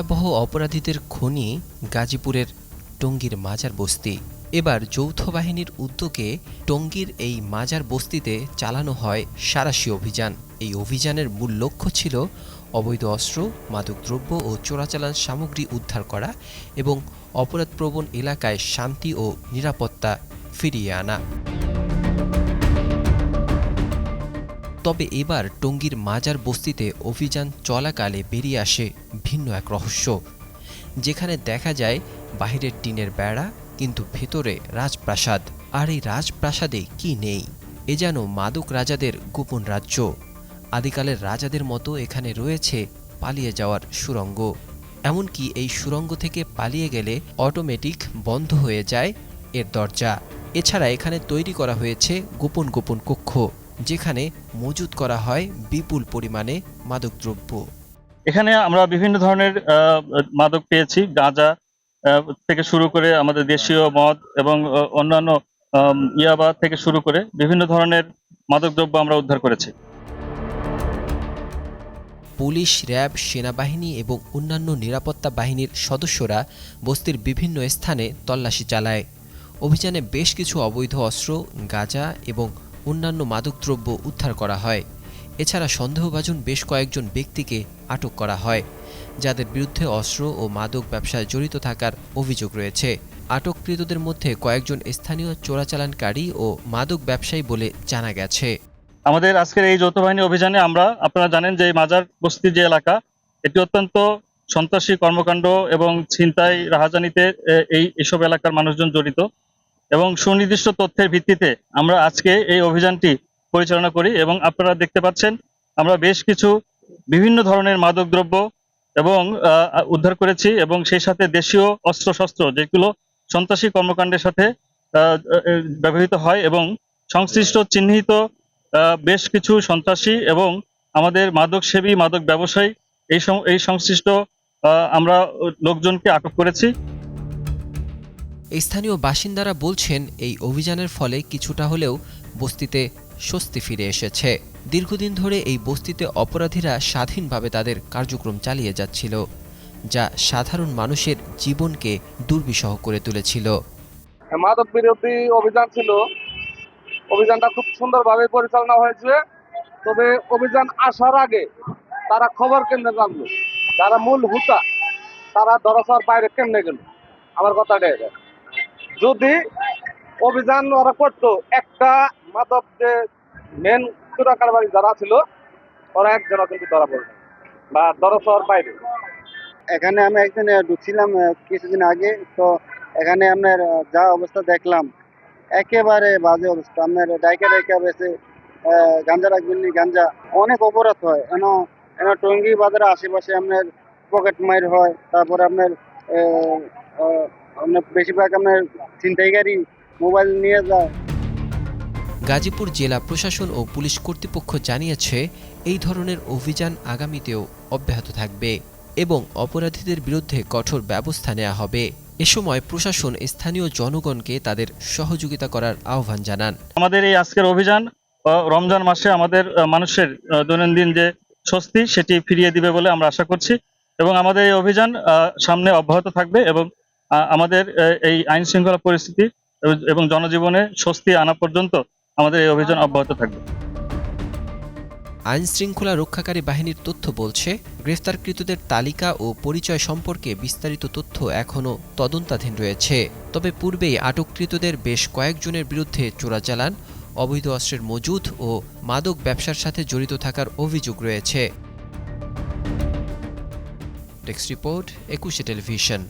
ভয়াবহ অপরাধীদের খনি গাজীপুরের টঙ্গীর মাজার বস্তি। এবার যৌথ বাহিনীর উদ্যোগে টঙ্গীর এই মাজার বস্তিতে চালানো হয় সারাশি অভিযান। এই অভিযানের মূল লক্ষ্য ছিল অবৈধ অস্ত্র, মাদকদ্রব্য ও চোরাচালান সামগ্রী উদ্ধার করা এবং অপরাধপ্রবণ এলাকায় শান্তি ও নিরাপত্তা ফিরিয়ে আনা। তবে এবার টঙ্গীর মাজার বস্তিতে অভিযান চলাকালে বেরিয়ে আসে ভিন্ন এক রহস্য। যেখানে দেখা যায়, বাহিরের টিনের বেড়া কিন্তু ভেতরে রাজপ্রাসাদ। আর এই রাজপ্রাসাদে কি নেই? এ যেন মাদক রাজাদের গোপন রাজ্য। আদিকালের রাজাদের মতো এখানে রয়েছে পালিয়ে যাওয়ার সুড়ঙ্গ এমনকি এই সুরঙ্গ থেকে পালিয়ে গেলে অটোমেটিক বন্ধ হয়ে যায় এর দরজা। এছাড়া এখানে তৈরি করা হয়েছে গোপন গোপন কক্ষ। যেখানে মজুত করা হয় বিপুল পরিমাণে মাদকদ্রব্য। এখানে আমরা বিভিন্ন ধরনের মাদক পেয়েছি গাঁজা থেকে শুরু করে আমাদের দেশীয় মদ এবং অন্যান্য ইয়াবা থেকে শুরু করে বিভিন্ন ধরনের মাদকদ্রব্য আমরা উদ্ধার করেছি। পুলিশ র্যাব সেনাবাহিনী এবং অন্যান্য নিরাপত্তা বাহিনীর সদস্যরা বস্তির বিভিন্ন স্থানে তল্লাশি চালায়। অভিযানে বেশ কিছু অবৈধ অস্ত্র গাঁজা এবং অন্যান্য মাদকদ্রব্য উদ্ধার করা হয়। এছাড়া সন্দেহভাজন বেশ কয়েকজন ব্যক্তিকে আটক করা হয়, যাদের বিরুদ্ধে অস্ত্র ও মাদক ব্যবসায় জড়িত থাকার অভিযোগ রয়েছে। আটককৃতদের মধ্যে কয়েকজন স্থানীয় চোরাচালানকারী ও মাদক ব্যবসায়ী বলে জানা গেছে। আমাদের আজকের এই যৌথ বাহিনী অভিযানে আমরা, আপনারা জানেন যে মাজার বস্তি যে এলাকা, এটি অত্যন্ত সন্ত্রাসী কর্মকাণ্ড এবং ছিনতাই, রাহাজানিতে এই, এসব এলাকার মানুষজন জড়িত। এবং সুনির্দিষ্ট তথ্যের ভিত্তিতে আমরা আজকে এই অভিযানটি পরিচালনা করি এবং আপনারা দেখতে পাচ্ছেন, আমরা বেশ কিছু বিভিন্ন ধরনের মাদকদ্রব্য এবং উদ্ধার করেছি এবং সেই সাথে দেশীয় অস্ত্রশস্ত্র যেগুলো সন্ত্রাসী কর্মকাণ্ডের সাথে ব্যবহৃত হয় এবং সংশ্লিষ্ট চিহ্নিত বেশ কিছু সন্ত্রাসী এবং আমাদের মাদক সেবী মাদক ব্যবসায়ী এই এই সংশ্লিষ্ট আমরা লোকজনকে আটক করেছি। স্থানীয় বাসিন্দারা বলছেন, এই অভিযানের ফলে কিছুটা হলেও বস্তিতে স্বস্তি ফিরে এসেছে। দীর্ঘদিন ধরে এই বস্তিতে অপরাধীরা স্বাধীনভাবে তাদের কার্যক্রম চালিয়ে যাচ্ছিল, যা সাধারণ মানুষের জীবনকে দুর্বিষহ করে তুলেছিল। মাদক বিরোধী অভিযান ছিল। অভিযানটা খুব সুন্দরভাবে পরিচালনা হয়েছে। তবে অভিযান আসার আগে তারা খবর কেন্দ্রে জানলো, যারা মূল হুতা তারা দরসার বাইরে কেমনে গেল? আমার কথাটা এটা যদি অভিযান ওরা করতো, একটা মাদক যে মেন চোরাকারবারি যারা ছিল, ওরা একজনও কিন্তু ধরা পড়বে বা দরসার বাইরে। এখানে আমি একদিন ঢুকছিলাম কিছুদিন আগে, তো এখানে আপনার যা অবস্থা দেখলাম, একেবারে বাজে অবস্থা। আপনার ডাইকা ডাইকা বেছে গাঞ্জা রাখবেন গাঞ্জা, অনেক অপরাধ হয়। এন এন টঙ্গী বাজারের আশেপাশে আপনার পকেট মাইর হয়, তারপরে আপনার আপনার বেশিরভাগ আপনার ছিনতাইকারী মোবাইল নিয়ে যায় গাজীপুর জেলা প্রশাসন ও পুলিশ কর্তৃপক্ষ জানিয়েছে এই ধরনের অভিযান আগামীতেও অব্যাহত থাকবে এবং অপরাধীদের বিরুদ্ধে কঠোর ব্যবস্থা নেওয়া হবে। এ সময় প্রশাসন স্থানীয় জনগণকে তাদের সহযোগিতা করার আহ্বান জানান। আমাদের এই আজকের অভিযান আহ, রমজান মাসে আমাদের মানুষের দৈনন্দিন যে স্বস্তি সেটি ফিরিয়ে দিবে বলে আমরা আশা করছি এবং আমাদের এই অভিযান আহ, সামনে অব্যাহত থাকবে এবং আমাদের এই আইন শৃঙ্খলা পরিস্থিতি এবং- জনজীবনে স্বস্তি আনা পর্যন্ত আমাদের এই অভিযান অব্যাহত থাকবে। আইন শৃঙ্খলা রক্ষাকারী বাহিনীর তথ্য বলছে, গ্রেফতারকৃতদের তালিকা ও পরিচয় সম্পর্কে বিস্তারিত তথ্য এখনও তদন্তাধীন রয়েছে। তবে পূর্বেই আটককৃতদের বেশ কয়েকজনের বিরুদ্ধে চোরাচালান, অবৈধ অস্ত্রের মজুদ ও মাদক ব্যবসার সাথে জড়িত থাকার অভিযোগ রয়েছে। Desk report, Ekushey Television.